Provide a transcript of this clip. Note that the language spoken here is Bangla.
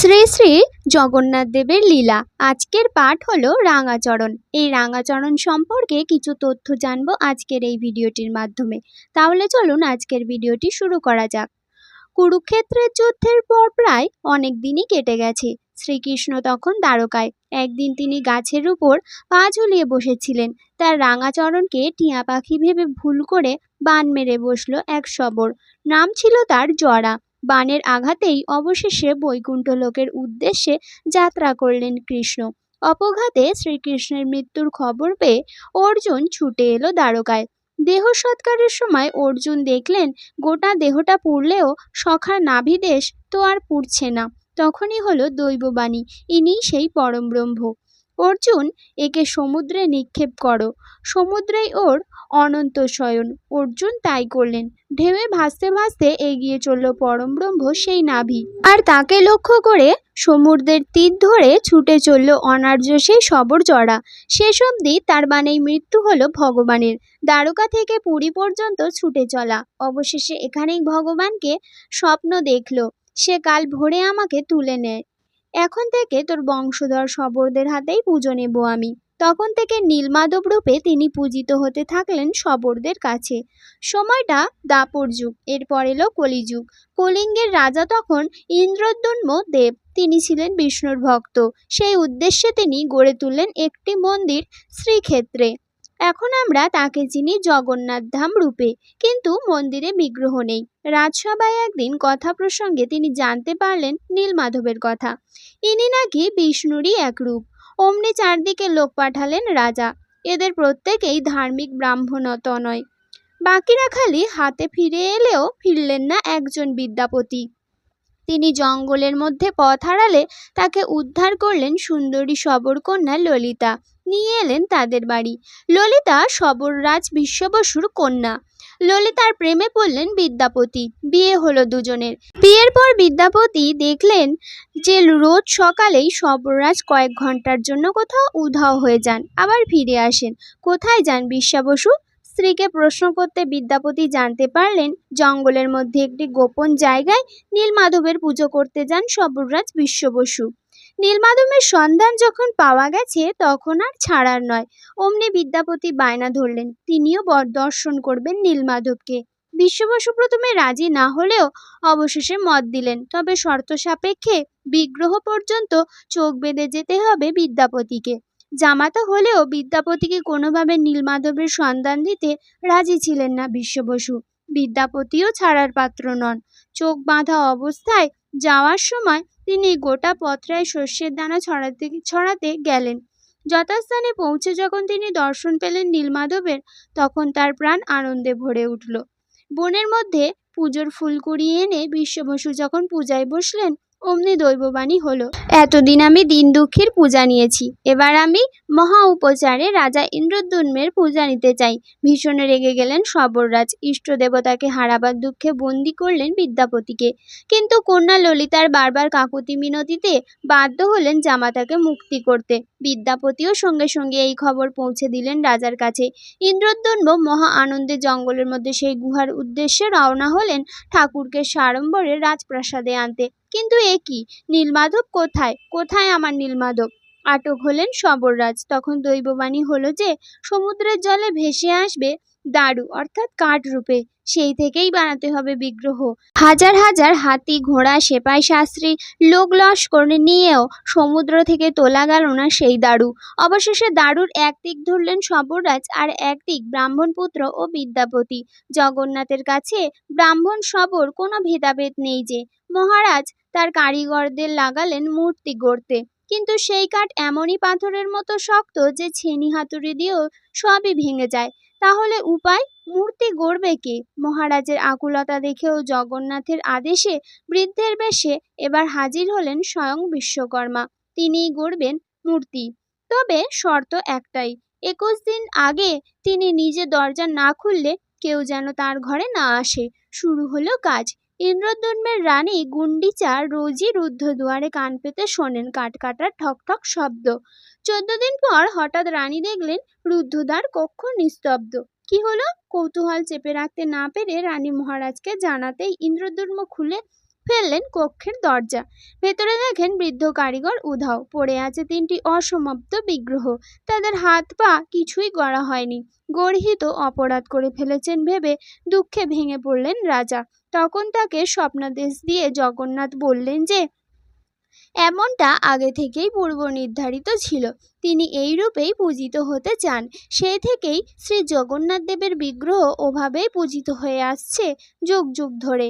শ্রী শ্রী জগন্নাথ দেবের লীলা। আজকের পাঠ হলো রাঙাচরণ। এই রাঙাচরণ সম্পর্কে কিছু তথ্য জানব আজকের এই ভিডিওটির মাধ্যমে। তাহলে চলুন আজকের ভিডিওটি শুরু করা যাক। কুরুক্ষেত্রের যুদ্ধের পর প্রায় অনেক দিনই কেটে গেছে। শ্রীকৃষ্ণ তখন দ্বারকায়। একদিন তিনি গাছের উপর পা ঝুলিয়ে বসেছিলেন। তার রাঙাচরণকে টিয়া পাখি ভেবে ভুল করে বান মেরে বসল এক শবর। নাম ছিল তার জরা। বাণের আঘাতেই অবশেষে বৈকুণ্ঠ লোকের উদ্দেশ্যে যাত্রা করলেন কৃষ্ণ। অপঘাতে শ্রীকৃষ্ণের মৃত্যুর খবর পেয়ে অর্জুন ছুটে এলো দ্বারকায়। দেহ সৎকারের সময় অর্জুন দেখলেন, গোটা দেহটা পুড়লেও সখার নাভিদেশ তো আর পুড়ছে না। তখনই হলো দৈববাণী ইনি সেই পরম ব্রহ্ম। অর্জুন একে সমুদ্রে নিক্ষেপ করো। সমুদ্রেই ওর অনন্ত শয়ন। অর্জুন তাই করলেন। ঢেউয়ে ভাসতে ভাসতে এগিয়ে চলল পরম ব্রহ্ম সেই নাভি। আর তাকে লক্ষ্য করে সমুদ্রের তীর ধরে ছুটে চলল অনার্য সেই সবর জড়া শেষ অবধি তার বানেই মৃত্যু হলো ভগবানের। দ্বারকা থেকে পুরী পর্যন্ত ছুটে চলা। অবশেষে এখানেই ভগবানকে স্বপ্ন দেখল। সে কাল ভোরে আমাকে তুলে নেয়। এখন থেকে তোর বংশধর শবরদের হাতেই পুজো নেব আমি। তখন থেকে নীলমাধব রূপে তিনি পূজিত হতে থাকলেন শবরদের কাছে। সময়টা দাপর যুগ, এরপর এলো কলিযুগ। কলিঙ্গের রাজা তখন ইন্দ্রদ্যুম্ন দেব, তিনি ছিলেন বিষ্ণুর ভক্ত। সেই উদ্দেশ্যে তিনি গড়ে তুললেন একটি মন্দির শ্রীক্ষেত্রে। এখন আমরা তাকে চিনি জগন্নাথ ধাম রূপে, কিন্তু মন্দিরে বিগ্রহ নেই। রাজসভায় একদিন কথা প্রসঙ্গে তিনি জানতে পারলেন নীলমাধবের কথা। ইনি নাকি বিষ্ণুরই এক রূপ। অমনি চারদিকে লোক পাঠালেন রাজা। এদের প্রত্যেকেই ধার্মিক ব্রাহ্মণত নয়। বাকিরা খালি হাতে ফিরে এলেও ফিরলেন না একজন বিদ্যাপতি। তিনি জঙ্গলের মধ্যে পথ হারালে তাকে উদ্ধার করলেন সুন্দরী সবরকন্যা ললিতা। নিয়ে এলেন তাদের বাড়ি। ললিতা সবররাজ বিশ্ববসুর কন্যা। ললিতার প্রেমে পড়লেন বিদ্যাপতি। বিয়ে হলো দুজনের। বিয়ের পর বিদ্যাপতি দেখলেন যে রোজ সকালেই সবররাজ কয়েক ঘণ্টার জন্য কোথাও উধাও হয়ে যান, আবার ফিরে আসেন। কোথায় যান বিশ্বাবসু? স্ত্রীকে প্রশ্ন করতে বিদ্যাপতি জানতে পারলেন জঙ্গলের মধ্যে একটি গোপন জায়গায় নীলমাধবের পুজো করতে যান সবররাজ বিশ্ববসু। নীলমাধবের সন্ধান যখন পাওয়া গেছে, তখন আর ছাড়ার নয়। অমনি বিদ্যাপতি বায়না ধরলেন, তিনিও দর্শন করবেন নীলমাধবকে। বিশ্ববসু প্রথমে রাজি না হলেও অবশেষে মত দিলেন, তবে শর্ত সাপেক্ষে বিগ্রহ পর্যন্ত চোখ বেঁধে যেতে হবে বিদ্যাপতিকে। জামাতা হলেও বিদ্যাপতিকে কোনোভাবে নীলমাধবের সন্ধান দিতে রাজি ছিলেন না বিশ্ববসু। বিদ্যাপতিও ছাড়ার পাত্র নন। চোখ বাঁধা অবস্থায় যাওয়ার সময় তিনি গোটা পত্রায় শস্যের দানা ছড়াতে ছড়াতে গেলেন। যথাস্থানে পৌঁছে যখন তিনি দর্শন পেলেন নীলমাধবের, তখন তার প্রাণ আনন্দে ভরে উঠল। বনের মধ্যে পুজোর ফুল কুড়িয়ে এনে বিশ্ববসু যখন পূজায় বসলেন অমনি দৈববাণী হলো, এতদিন আমি দিন দুঃখীর পূজা নিয়েছি, এবার আমি মহা উপচারে রাজা ইন্দ্রদ্যুম্নের পূজা নিতে চাই। ভীষণ রেগে গেলেন সবররাজ। ইষ্ট দেবতাকে হারাবার দুঃখে বন্দি করলেন বিদ্যাপতিকে। কিন্তু কন্যা ললিতার বারবার কাকুতি মিনতিতে বাধ্য হলেন জামাতাকে মুক্তি করতে। বিদ্যাপতিও সঙ্গে সঙ্গে এই খবর পৌঁছে দিলেন রাজার কাছে। ইন্দ্রদ্যম্ন মহা আনন্দে জঙ্গলের মধ্যে সেই গুহার উদ্দেশ্যে রওনা হলেন ঠাকুরকে সাড়ম্বরে রাজপ্রাসাদে আনতে। কিন্তু এ কি? নীলমাধব কোথায়? কোথায় আমার নীলমাধব? আটক হলেন সবররাজ তখন দৈববাণী হলো যে, সমুদ্রের জলে ভেসে আসবে দারু, অর্থাৎ কাঠ রূপে। সেই থেকেই বানাতে হবে বিগ্রহ। হাজার হাজার হাতি, ঘোড়া, সেপাই শাস্ত্রী, লোক লস্কর নিয়েও সমুদ্র থেকে তোলা গেল না সেই দারু। অবশেষে দারুর এক দিক ধরলেন সবররাজ আর এক দিক ব্রাহ্মণপুত্র ও বিদ্যাপতি। জগন্নাথের কাছে ব্রাহ্মণ সবর কোনো ভেদাভেদ নেই যে। মহারাজ তার কারিগরদের লাগালেন মূর্তি গড়তে। কিন্তু সেই কাঠ এমনই পাথরের মতো শক্ত যে ছেনি হাতুড়ি দিয়েও সবই ভেঙে যায়। তাহলে উপায়? মূর্তি গড়বে কে? মহারাজের আকুলতা দেখেও জগন্নাথের আদেশে বৃদ্ধের বেশে এবার হাজির হলেন স্বয়ং বিশ্বকর্মা। তিনিই গড়বেন মূর্তি। তবে শর্ত একটাই, একুশ দিন আগে তিনি নিজে দরজা না খুললে কেউ যেন তার ঘরে না আসে। শুরু হলো কাজ। ইন্দ্রদ্যুম্নের রানী গুন্ডিচা রোজই রুদ্ধ দুয়ারে কান পেতে শোনেন কাটকাটার ঠকঠক ঠক ঠক শব্দ। চোদ্দ দিন পর হঠাৎ রানী দেখলেন রুদ্ধদ্বার কক্ষ নিস্তব্ধ। কি হলো? কৌতূহল চেপে রাখতে না পেরে রানী মহারাজকে জানাতেই ইন্দ্রদুর্ম খুলে ফেললেন কক্ষের দরজা। ভেতরে দেখেন বৃদ্ধ কারিগর উধাও। পড়ে আছে তিনটি অসমাপ্ত বিগ্রহ। তাদের হাত পা কিছুই গড়া হয়নি। গর্হিত অপরাধ করে ফেলেছেন ভেবে দুঃখে ভেঙে পড়লেন রাজা। তখন তাকে স্বপ্নাদেশ দিয়ে জগন্নাথ বললেন যে, এমনটা আগে থেকেই পূর্ব নির্ধারিত ছিল। তিনি এই রূপেই পূজিত হতে চান। সেই থেকেই শ্রী জগন্নাথ দেবের বিগ্রহ ওভাবেই পূজিত হয়ে আসছে যুগ যুগ ধরে।